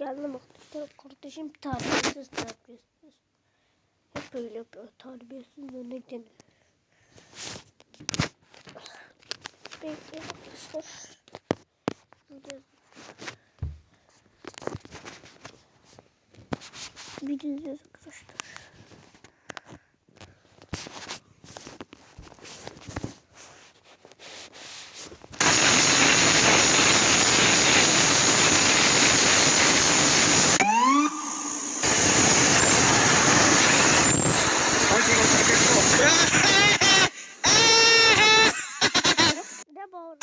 geldim artık. Kardeşim terbiyesiz terbiyesiz. Hep böyle yapıyor terbiyesiz örnekten. Bekleyin arkadaşlar. Gideceğiz. Gideceğiz arkadaşlar. Ne bağırıyor?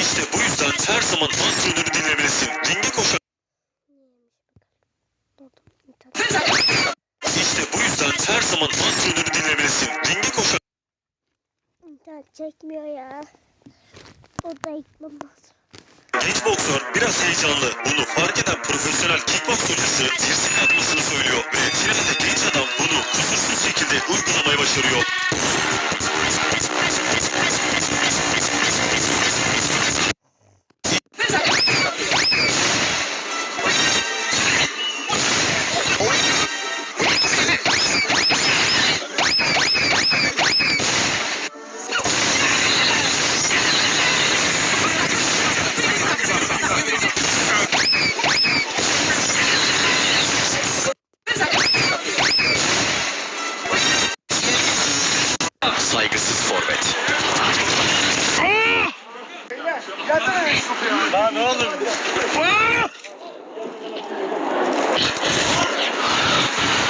İşte her zaman antrenörü dinlemelisin. Ringe koşan. İşte bu yüzden her zaman antrenörü dinlemelisin. Ringe koşan İnternet çekmiyor ya. O da lazım. genç boksör biraz heyecanlı. Bunu fark eden profesyonel kickboks hocası dirsek atmasını söylüyor. Ve finalde genç adam bunu kusursuz şekilde uygulamayı başarıyor.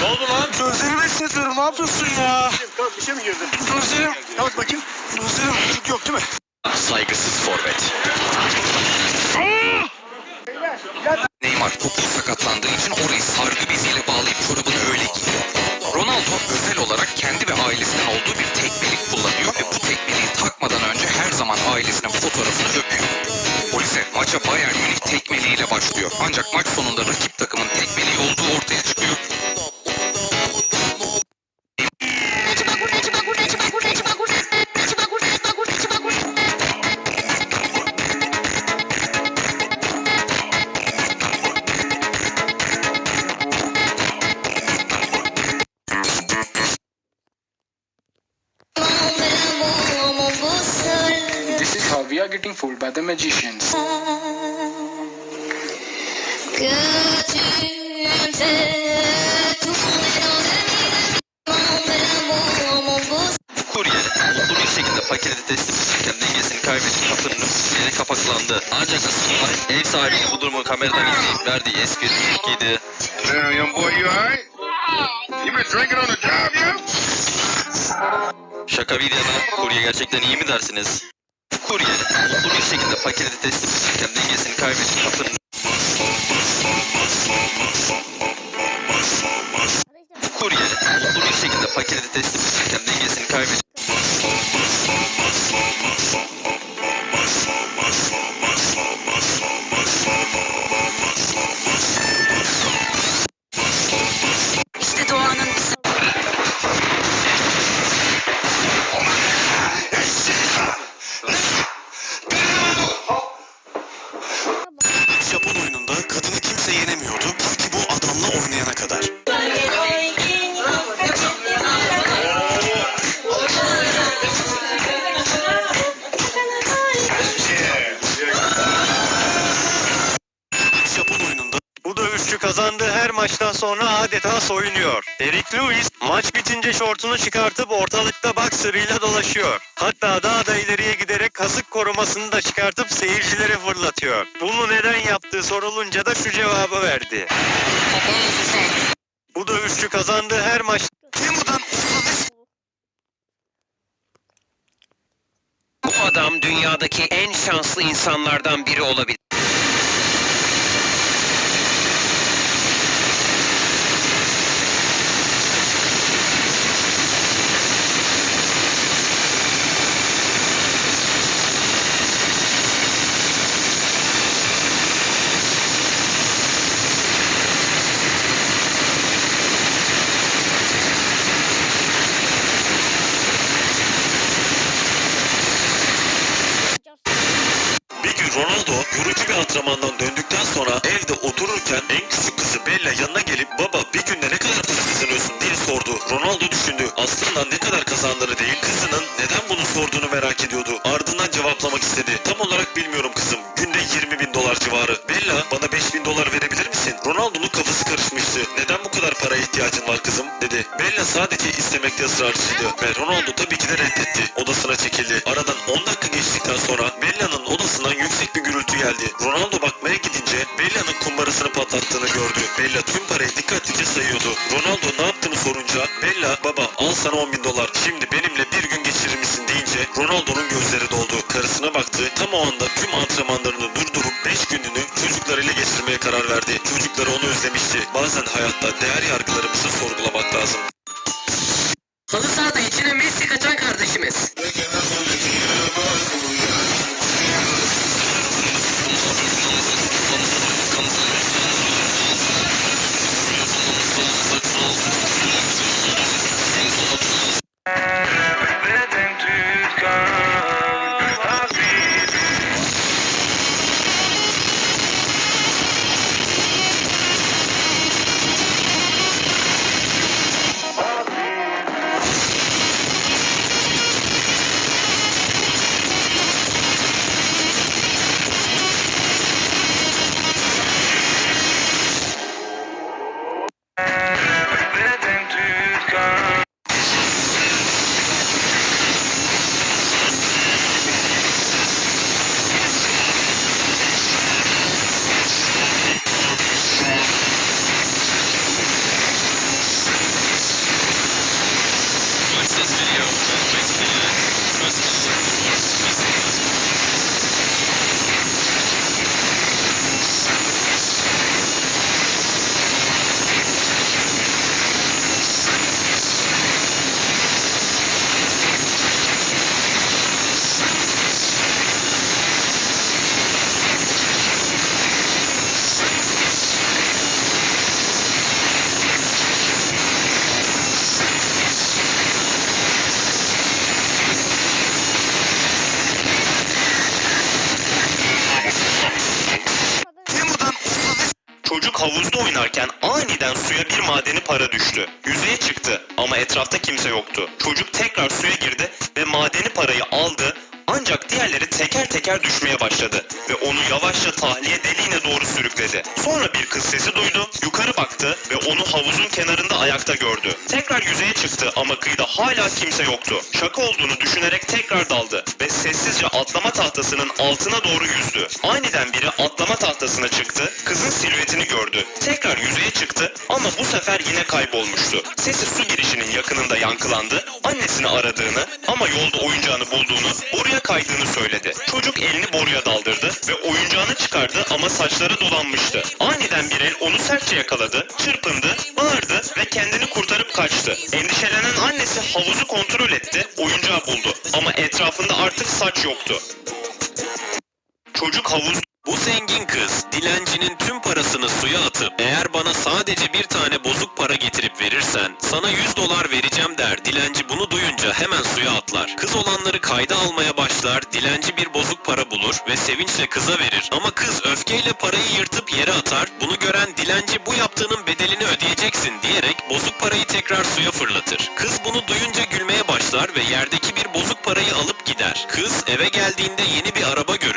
Ne oldu lan? Gözlerimi hissediyorum. Ne yapıyorsun ya? Kalk bir şey mi girdin? Gözlerim. Kalk bakayım. Gözlerim. Çocuk yok değil mi? Saygısız forvet. Neymar topu sakatlandığı için orayı sargı beziyle bağlayıp çorabını öyle giyiyor. Ronaldo özel olarak kendi ve ailesinin olduğu bir tekmelik kullanıyor ve bu tekmeliği takmadan önce her zaman ailesinin fotoğrafını öpüyor. Polise maça Bayern Münih tekmeliğiyle başlıyor. Ancak maç sonunda rakip fooled by the magicians. Kurye mutlu bir şekilde paketi teslim ederken dengesini kaybetti kapının yeri kapaklandı. Ancak aslında ev sahibinin bu durumu kameradan izleyip verdiği espri giydi. Damn, young boy, you alright? You been drinking on the job, you? Şaka bir yana kurye gerçekten iyi mi dersiniz? Kurye bir şekilde paketi teslim ederken dengesini kaybetti kapının Dövüşçü kazandığı her maçtan sonra adeta soyunuyor. Derek Lewis maç bitince şortunu çıkartıp ortalıkta boxer'ıyla dolaşıyor. Hatta daha da ileriye giderek kasık korumasını da çıkartıp seyircilere fırlatıyor. Bunu neden yaptığı sorulunca da şu cevabı verdi. Bu dövüşçü kazandığı her maç Bu adam dünyadaki en şanslı insanlardan biri olabilir. Sordu. Ronaldo düşündü. Aslında ne kadar kazandığını değil kızının neden bunu sorduğunu merak ediyordu. Ardından cevaplamak istedi. Tam olarak bilmiyorum kızım. Günde 20 bin dolar civarı. Bella bana 5 bin dolar verebilir misin? Ronaldo'nun kafası karışmıştı. Neden bu kadar paraya ihtiyacın var kızım dedi. Bella sadece istemekte ısrarcıydı ve Ronaldo tabii ki de reddetti. Odasına çekildi. Aradan 10 dakika geçtikten sonra Bella'nın odasından yüksek bir gürültü geldi. Ronaldo bakmaya gidince Bella'nın kumbarasını patlattığını gördü. Bella tüm parayı dikkatlice sayıyordu. Ronaldo ne sorunca Bella baba al sana 10 bin dolar. Şimdi benimle bir gün geçirir misin deyince Ronaldo'nun gözleri doldu. Karısına baktı. Tam o anda tüm antrenmanlarını durdurup 5 gününü çocuklarıyla geçirmeye karar verdi. Çocukları onu özlemişti. Bazen hayatta değer yargılarımızı sorgulamak lazım. Halı sahada içine Messi kaçan kardeşimiz. Oynarken aniden suya bir madeni para düştü. Yüzeye çıktı ama etrafta kimse yoktu. Çocuk tekrar suya girdi ve madeni parayı aldı ancak diğerleri teker teker düşmeye başladı ve onu yavaşça tahliye deliğine doğru sürükledi. Sonra bir kız sesi duydu, yukarı baktı ve onu havuzun kenarında ayakta gördü. Tekrar yüzeye çıktı ama kıyıda hala kimse yoktu. Şaka olduğunu düşünerek tekrar daldı ve sessizce atlama tahtasının altına doğru yüzdü. Aniden biri atlama tahtasına çıktı, kızın silüetini gördü. Tekrar yüzeye çıktı ama bu sefer yine kaybolmuştu. Sesi su girişinin yakınında yankılandı, annesini aradığını ama yolda oyuncağını bulduğunu, boruya kaydığını söyledi. Çocuk elini boruya daldırdı ve oyuncağını çıkardı ama saçları dolanmıştı. Aniden bir el onu sertçe yakaladı, çırpındı, bağırdı ve kendini kurtarıp kaçtı. Endişelenen annesi havuzu kontrol etti, oyuncağı buldu ama etrafında artık saç yoktu. Çocuk havuz Bu zengin kız dilencinin tüm parasını suya atıp eğer bana sadece bir tane bozuk para getirip verirsen sana 100 dolar vereceğim der. Dilenci bunu duyunca hemen suya atlar. Kız olanları kayda almaya başlar. Dilenci bir bozuk para bulur ve sevinçle kıza verir. Ama kız öfkeyle parayı yırtıp yere atar. Bunu gören dilenci bu yaptığının bedelini ödeyeceksin diyerek bozuk parayı tekrar suya fırlatır. Kız bunu duyunca gülmeye başlar ve yerdeki bir bozuk parayı alıp gider. Kız eve geldiğinde yeni bir araba görür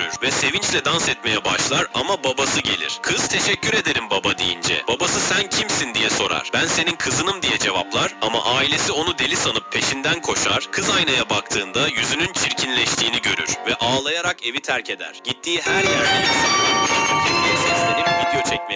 sevinçle dans etmeye başlar ama babası gelir. Kız teşekkür ederim baba deyince babası sen kimsin diye sorar. Ben senin kızınım diye cevaplar ama ailesi onu deli sanıp peşinden koşar. Kız aynaya baktığında yüzünün çirkinleştiğini görür ve ağlayarak evi terk eder. Gittiği her yerde insanlar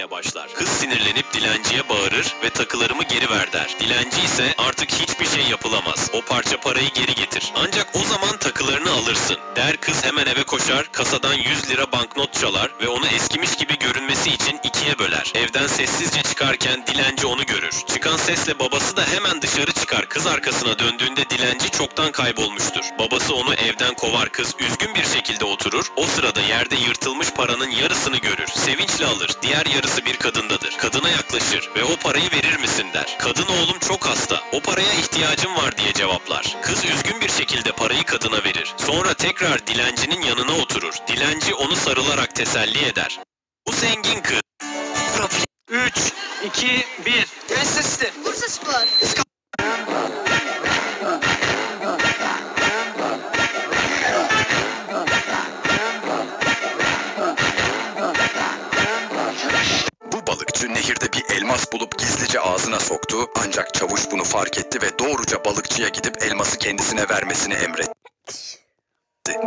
çekmeye başlar. Kız sinirlenip dilenciye bağırır ve takılarımı geri ver der. Dilenci ise artık hiçbir şey yapılamaz. O parça parayı geri getir. Ancak o zaman takılarını alırsın. Der kız hemen eve koşar, kasadan 100 lira banknot çalar ve onu eskimiş gibi görünmesi için ikiye böler. Evden sessizce çıkarken dilenci onu görür. Çıkan sesle babası da hemen dışarı çıkar. Kız arkasına döndüğünde dilenci çoktan kaybolmuştur. Babası onu evden kovar. Kız üzgün bir şekilde oturur. O sırada yerde yırtılmış paranın yarısını görür. Sevinçle alır. Diğer yarısı bir kadındadır. Kadına yaklaşır ve o parayı verir misin der. Kadın oğlum çok hasta. O paraya ihtiyacım var diye cevaplar. Kız üzgün bir şekilde parayı kadına verir. Sonra tekrar dilencinin yanına oturur. Dilenci onu sarılarak teselli eder. Bu zengin kız 3, 2, 1. Bursa Spor. Balıkçı nehirde bir elmas bulup gizlice ağzına soktu ancak çavuş bunu fark etti ve doğruca balıkçıya gidip elması kendisine vermesini emretti.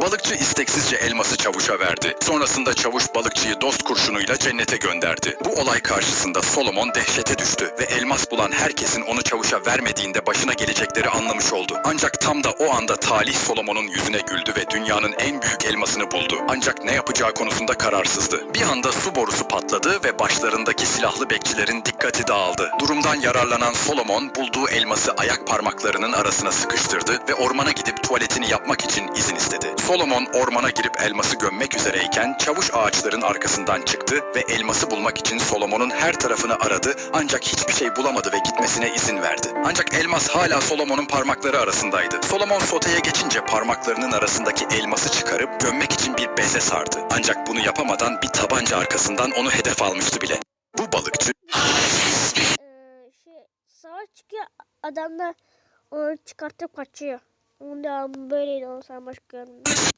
Balıkçı isteksizce elması çavuşa verdi. Sonrasında çavuş balıkçıyı dost kurşunuyla cennete gönderdi. Bu olay karşısında Solomon dehşete düştü ve elmas bulan herkesin onu çavuşa vermediğinde başına gelecekleri anlamış oldu. Ancak tam da o anda talih Solomon'un yüzüne güldü ve dünyanın en büyük elmasını buldu. Ancak ne yapacağı konusunda kararsızdı. Bir anda su borusu patladı ve başlarındaki silahlı bekçilerin dikkati dağıldı. Durumdan yararlanan Solomon bulduğu elması ayak parmaklarının arasına sıkıştırdı ve ormana gidip tuvaletini yapmak için izin istedi. Solomon ormana girip elması gömmek üzereyken çavuş ağaçların arkasından çıktı ve elması bulmak için Solomon'un her tarafını aradı ancak hiçbir şey bulamadı ve gitmesine izin verdi. Ancak elmas hala Solomon'un parmakları arasındaydı. Solomon soteye geçince parmaklarının arasındaki elması çıkarıp gömmek için bir beze sardı. Ancak bunu yapamadan bir tabanca arkasından onu hedef almıştı bile. Bu balıkçı Ee, şey savaş çıkıyor adamlar onu çıkartıp kaçıyor. Ondan böyle de olsam başka görmüyorum.